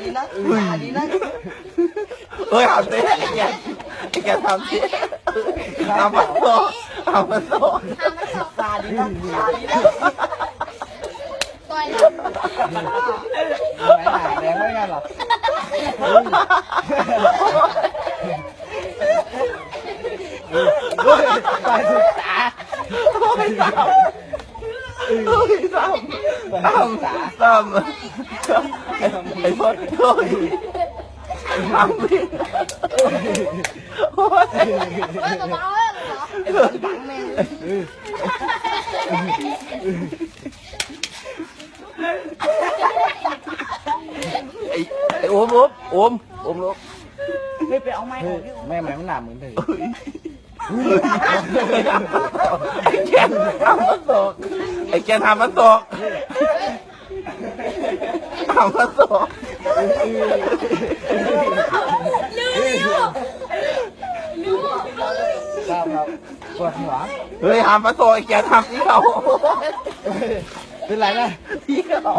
ดีนะมาดีนะเฮ้ยทำสิไอ้แกไอ้แกทำสิทำมาโซ่ทำมาโซ่มาดีนะมาดีนะต่อยไม่หนาแดงไม่งั้นหรอเฮ้ย ไปสุดตาเฮ้ยทำเฮ้ยทำทำทำไอ้พอดเฮ้ ยทำดิโอ้ยเฮ้ยกระเป๋าเฮ้ยกระเป๋าบังแม่งไอ้ไอ้โอมโอมโอมโอมลูกไอ้แม่แม่มันหนาเหมือนเธอไอ้แกทำมาตกไอ้แกทำมาตกทำครับครับปวดหัวเฮ้ยทำมาตกไอ้แกทำที่เขาเป็นไรนะที่เขา